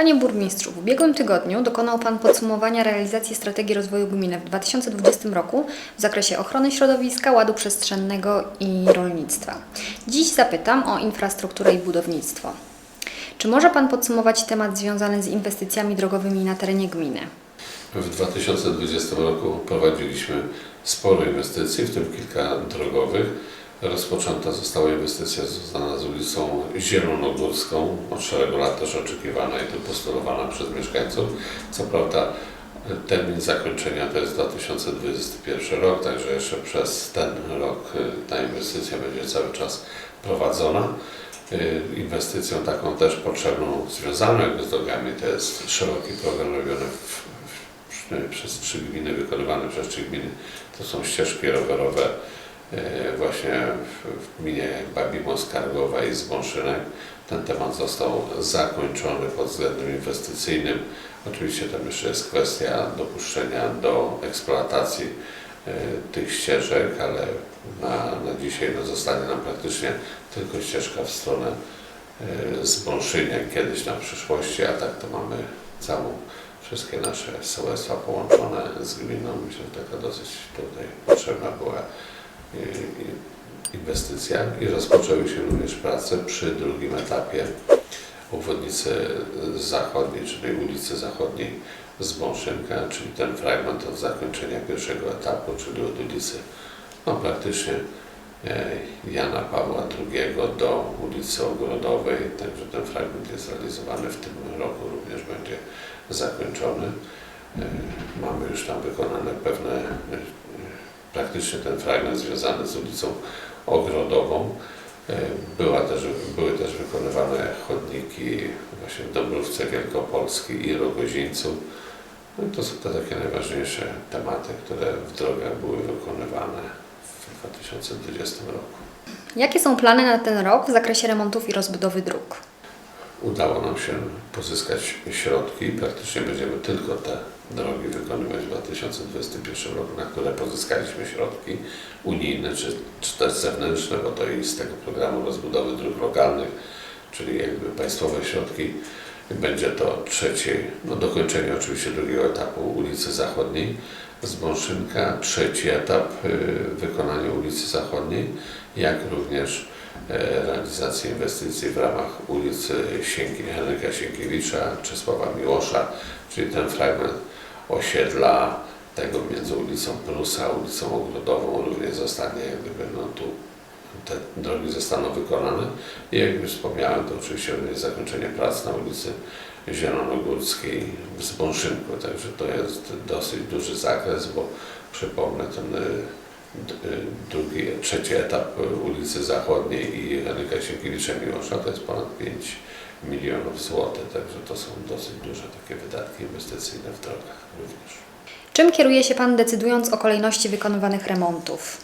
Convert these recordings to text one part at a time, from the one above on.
Panie burmistrzu, w ubiegłym tygodniu dokonał Pan podsumowania realizacji strategii rozwoju gminy w 2020 roku w zakresie ochrony środowiska, ładu przestrzennego i rolnictwa. Dziś zapytam o infrastrukturę i budownictwo. Czy może Pan podsumować temat związany z inwestycjami drogowymi na terenie gminy? W 2020 roku prowadziliśmy sporo inwestycji, w tym kilka drogowych. Rozpoczęta została inwestycja związana z ulicą Zielonogórską, od szeregu lat też oczekiwana i tu postulowana przez mieszkańców. Co prawda termin zakończenia to jest 2021 rok, także jeszcze przez ten rok y, ta inwestycja będzie cały czas prowadzona. Y, Inwestycją taką też potrzebną, związaną jakby z drogami, to jest szeroki program robiony w, przez trzy gminy, wykonywany przez trzy gminy. To są ścieżki rowerowe e, właśnie w, gminie Babimo, Skargowa i Zbąszynek. Ten temat został zakończony pod względem inwestycyjnym. Oczywiście tam jeszcze jest kwestia dopuszczenia do eksploatacji e, tych ścieżek, ale na, na dzisiaj no, zostanie nam praktycznie tylko ścieżka w stronę e, Zbąszynia kiedyś na przyszłości, a tak to mamy całą wszystkie nasze sołectwa połączone z gminą. Myślę, że taka dosyć tutaj potrzebna była y, inwestycja i rozpoczęły się również prace przy drugim etapie obwodnicy zachodniej, czyli ulicy Zachodniej z Bąszynka, czyli ten fragment od zakończenia pierwszego etapu, czyli od ulicy no, praktycznie e, Jana Pawła II do ulicy Ogrodowej, także ten fragment jest realizowany w tym roku, również będzie zakończony. E, Mamy już tam wykonane pewne, e, praktycznie ten fragment związany z ulicą Ogrodową. E, Była też, były też wykonywane chodniki właśnie w Dąbrówce Wielkopolskiej i Rogozińcu. No to są te takie najważniejsze tematy, które w drogach były wykonywane w 2020 roku. Jakie są plany na ten rok w zakresie remontów i rozbudowy dróg? Udało nam się pozyskać środki. Praktycznie będziemy tylko te drogi wykonywać w 2021 roku, na które pozyskaliśmy środki unijne czy, czy też zewnętrzne, bo to i z tego programu rozbudowy dróg lokalnych, czyli jakby państwowe środki. Będzie to trzecie, no dokończenie oczywiście drugiego etapu ulicy Zachodniej z Bąszynka, trzeci etap y, wykonania ulicy Zachodniej, jak również e, realizacji inwestycji w ramach ulicy Sienki, Henryka Sienkiewicza, Czesława Miłosza, czyli ten fragment osiedla tego między ulicą Prusa a ulicą Ogrodową również zostanie gdyby no tu te drogi zostaną wykonane. I jak już wspomniałem, to oczywiście będzie zakończenie prac na ulicy Zielonogórskiej w Zbąszynku, także to jest dosyć duży zakres, bo przypomnę ten y, drugi, trzeci etap ulicy Zachodniej i Henryka Sienkiewicza Miłosza to jest ponad 5 milionów złotych, także to są dosyć duże takie wydatki inwestycyjne w drogach również. Czym kieruje się Pan decydując o kolejności wykonywanych remontów?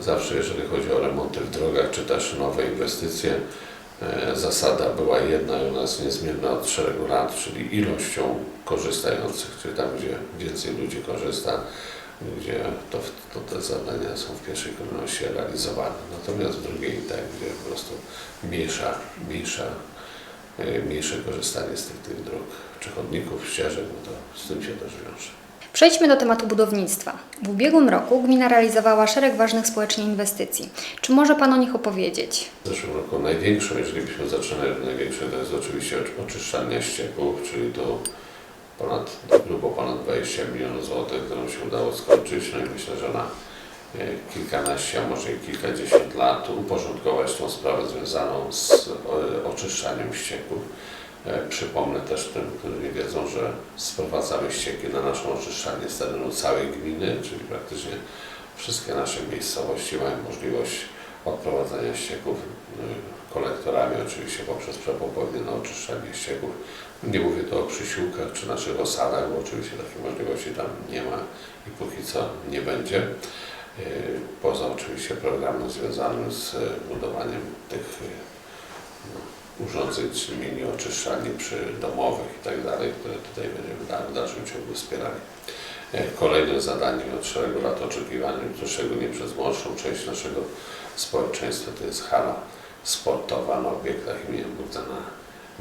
Zawsze jeżeli chodzi o remonty w drogach, czy też nowe inwestycje, e, zasada była jedna i u nas niezmienna od szeregu lat, czyli ilością korzystających, czyli tam, gdzie więcej ludzi korzysta, gdzie to, to te zadania są w pierwszej kolejności realizowane. Natomiast w drugiej, tak, gdzie po prostu mniejsza, mniejsza, e, mniejsze korzystanie z tych, tych dróg, czy chodników, ścieżek, no to z tym się też wiąże. Przejdźmy do tematu budownictwa. W ubiegłym roku gmina realizowała szereg ważnych społecznie inwestycji. Czy może Pan o nich opowiedzieć? W zeszłym roku największą, jeżeli byśmy zaczynali od największej, to jest oczywiście oczy- oczyszczalnia ścieków, czyli to ponad, grubo ponad 20 milionów złotych, którą się udało skończyć. No i myślę, że na e, kilkanaście, a może i kilkadziesiąt lat uporządkować tą sprawę związaną z e, oczyszczaniem ścieków. E, Przypomnę też tym, którzy nie wiedzą, że sprowadzamy ścieki na naszą oczyszczalnię z terenu całej gminy, czyli praktycznie wszystkie nasze miejscowości mają możliwość odprowadzania ścieków y, kolektorami, oczywiście poprzez przepompownie na oczyszczanie ścieków. Nie mówię tu o przysiłkach czy naszych osadach, bo oczywiście takiej możliwości tam nie ma i póki co nie będzie. Y, Poza oczywiście programem związanym z budowaniem tych y, no, urządzeń mini oczyszczalni przydomowych i tak które tutaj będziemy w dalszym ciągu wspierali. E, Kolejnym zadaniem od szeregu lat oczekiwanym, to szczególnie przez młodszą część naszego społeczeństwa, to jest hala sportowa na obiektach imienia Bogdana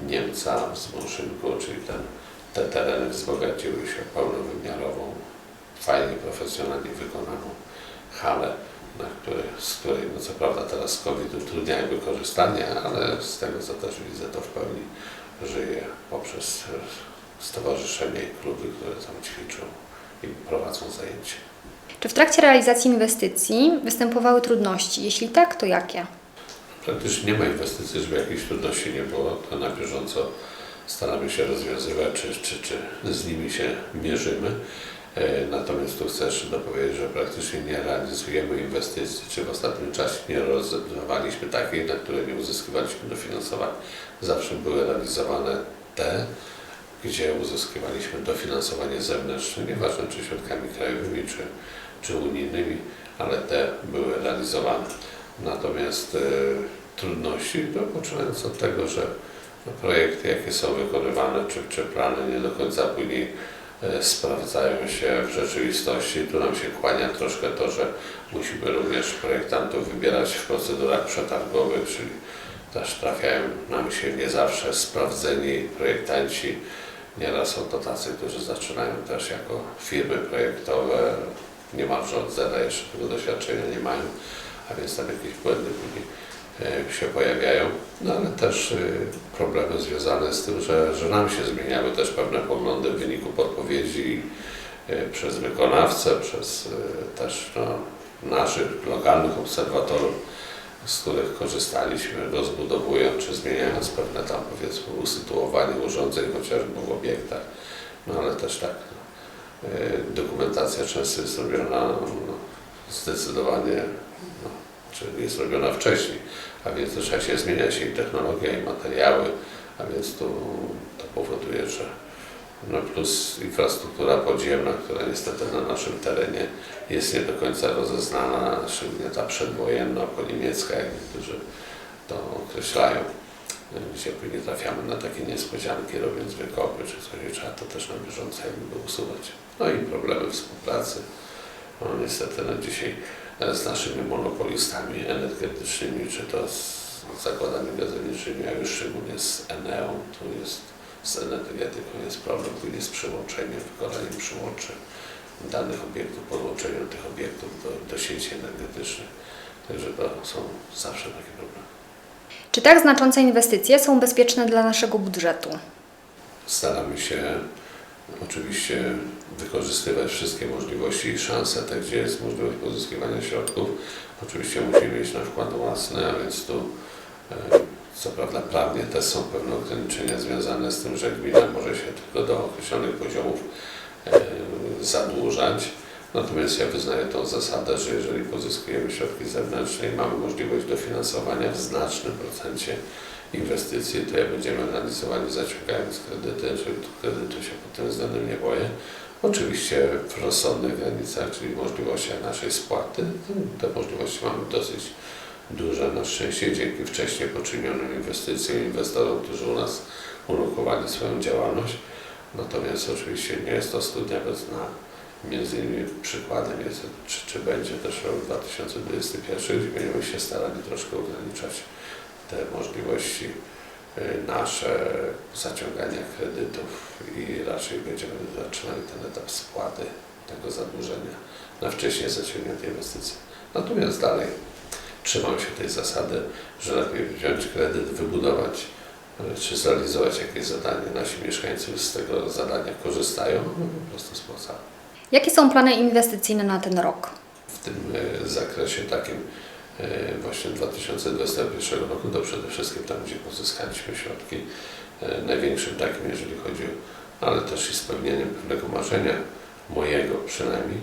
Niemca w Zmąszynku, czyli ten, te tereny wzbogaciły się pełnowymiarową, fajnie, profesjonalnie wykonaną halę, z której no co prawda teraz COVID utrudniają wykorzystanie, ale z tego co też widzę to w pełni żyje poprzez stowarzyszenie i kluby, które tam ćwiczą i prowadzą zajęcia. Czy w trakcie realizacji inwestycji występowały trudności? Jeśli tak, to jakie? Praktycznie nie ma inwestycji, żeby jakichś trudności nie było, to na bieżąco staramy się rozwiązywać, czy, czy, czy z nimi się mierzymy. E, Natomiast tu chcę jeszcze dopowiedzieć, że praktycznie nie realizujemy inwestycji, czy w ostatnim czasie nie realizowaliśmy takiej, na które nie uzyskiwaliśmy dofinansowania. Zawsze były realizowane te, gdzie uzyskiwaliśmy dofinansowanie zewnętrzne, nieważne czy środkami krajowymi, czy, czy unijnymi, ale te były realizowane. Natomiast e, trudności, to poczynając od tego, że projekty, jakie są wykonywane, czy, czy plany nie do końca później sprawdzają się w rzeczywistości. Tu nam się kłania troszkę to, że musimy również projektantów wybierać w procedurach przetargowych, czyli też trafiają nam się nie zawsze sprawdzeni projektanci. Nieraz są to tacy, którzy zaczynają też jako firmy projektowe, niemalże od zera jeszcze tego doświadczenia nie mają, a więc tam jakieś błędy później e, się pojawiają. No ale też y, problemy związane z tym, że, że nam się zmieniały też pewne poglądy w wyniku podpowiedzi y, przez wykonawcę, przez też no, naszych lokalnych obserwatorów, z których korzystaliśmy, rozbudowując czy zmieniając pewne tam powiedzmy usytuowanie urządzeń chociażby w obiektach. No ale też tak, no, dokumentacja często jest robiona no, zdecydowanie, no, czy jest robiona wcześniej, a więc też się zmienia się i technologia, i materiały, a więc to, to powoduje, że no plus infrastruktura podziemna, która niestety na naszym terenie jest nie do końca rozeznana, szczególnie ta przedwojenna, poniemiecka, jak niektórzy to określają, gdzie później trafiamy na takie niespodzianki, robiąc wykopy czy coś, i trzeba to też na bieżąco jakby usuwać. No i problemy współpracy. No niestety no dzisiaj z naszymi monopolistami energetycznymi, czy to z zakładami gazowniczymi, a już szczególnie z Eneą, tu jest z energetyką jest problem później z przyłączeniem, wykonaniem przyłączy danych obiektów, podłączeniem tych obiektów do, do sieci energetycznych. Także to są zawsze takie problemy. Czy tak znaczące inwestycje są bezpieczne dla naszego budżetu? Staramy się oczywiście wykorzystywać wszystkie możliwości i szanse, tak gdzie jest możliwość pozyskiwania środków. Oczywiście musimy mieć na wkład własny, a więc tu e, co prawda prawnie też są pewne ograniczenia związane z tym, że gmina może się tylko do określonych poziomów e, zadłużać. Natomiast ja wyznaję tą zasadę, że jeżeli pozyskujemy środki zewnętrzne i mamy możliwość dofinansowania w znacznym procencie inwestycji, to jak będziemy realizowali zaciągając kredyty, że kredytu się pod tym względem nie boję. Oczywiście w rozsądnych granicach, czyli możliwościach naszej spłaty, te możliwości mamy dosyć duże na szczęście dzięki wcześniej poczynionym inwestycjom inwestorom, którzy u nas ulokowali swoją działalność. Natomiast oczywiście nie jest to studnia bez dna. Między innymi przykładem jest, czy, czy będzie też rok 2021, gdzie będziemy się starali troszkę ograniczać możliwości y, nasze zaciągania kredytów i raczej będziemy zaczynali ten etap spłaty tego zadłużenia na wcześniej zaciągnięte inwestycje. Natomiast dalej trzymam się tej zasady, że lepiej wziąć kredyt, wybudować y, czy zrealizować jakieś zadanie. Nasi mieszkańcy z tego zadania korzystają, no po prostu spłacają. Jakie są plany inwestycyjne na ten rok? w tym e, zakresie takim właśnie 2021 roku, to przede wszystkim tam, gdzie pozyskaliśmy środki, e, największym takim, jeżeli chodzi o, ale też i spełnieniem pewnego marzenia, mojego przynajmniej,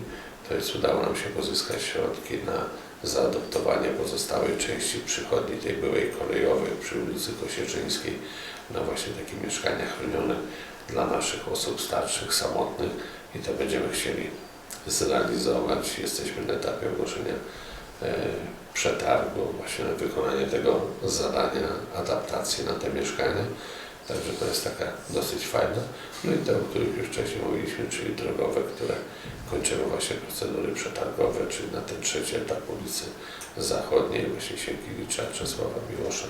to jest udało nam się pozyskać środki na zaadoptowanie pozostałej części przychodni tej byłej kolejowej przy ulicy Kosieczyńskiej na właśnie takie mieszkania chronione dla naszych osób starszych, samotnych i to będziemy chcieli zrealizować. Jesteśmy na etapie ogłoszenia e, przetargu właśnie na wykonanie tego zadania adaptacji na te mieszkania. Także to jest taka dosyć fajna. No i te, o których już wcześniej mówiliśmy, czyli drogowe, które kończymy właśnie procedury przetargowe, czyli na ten trzeci etap ulicy Zachodniej, właśnie Sienkiewicza, Czesława Miłosza.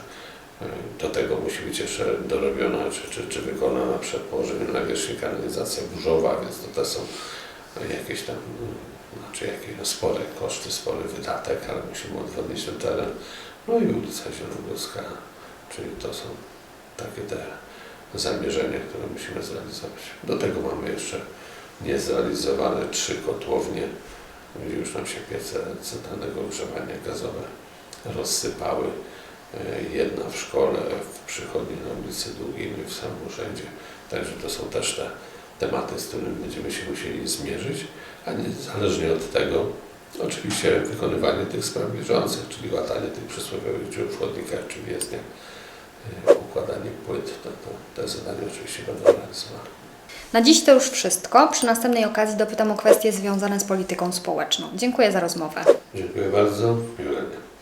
E, Do tego musi być jeszcze dorobiona czy, czy, czy wykonana przed położeniem nawierzchni kanalizacja burzowa, więc to te są jakieś tam, znaczy jakieś spore koszty, spory wydatek, ale musimy odwodnić ten teren. No i ulica Zielonogórska, czyli to są takie te zamierzenia, które musimy zrealizować. Do tego mamy jeszcze niezrealizowane trzy kotłownie, gdzie już nam się piece centralnego ogrzewania gazowe rozsypały. E, Jedna w szkole, w przychodni na ulicy Długiej, w samym urzędzie. Także to są też te tematy, z którymi będziemy się musieli zmierzyć, a niezależnie od tego oczywiście wykonywanie tych spraw bieżących, czyli łatanie tych przysłowiowych dziur w chodnikach czy w jezdniach, e, układanie płyt, to, to te zadania oczywiście będą realizowane. Na dziś to już wszystko. Przy następnej okazji dopytam o kwestie związane z polityką społeczną. Dziękuję za rozmowę. Dziękuję bardzo. Miłego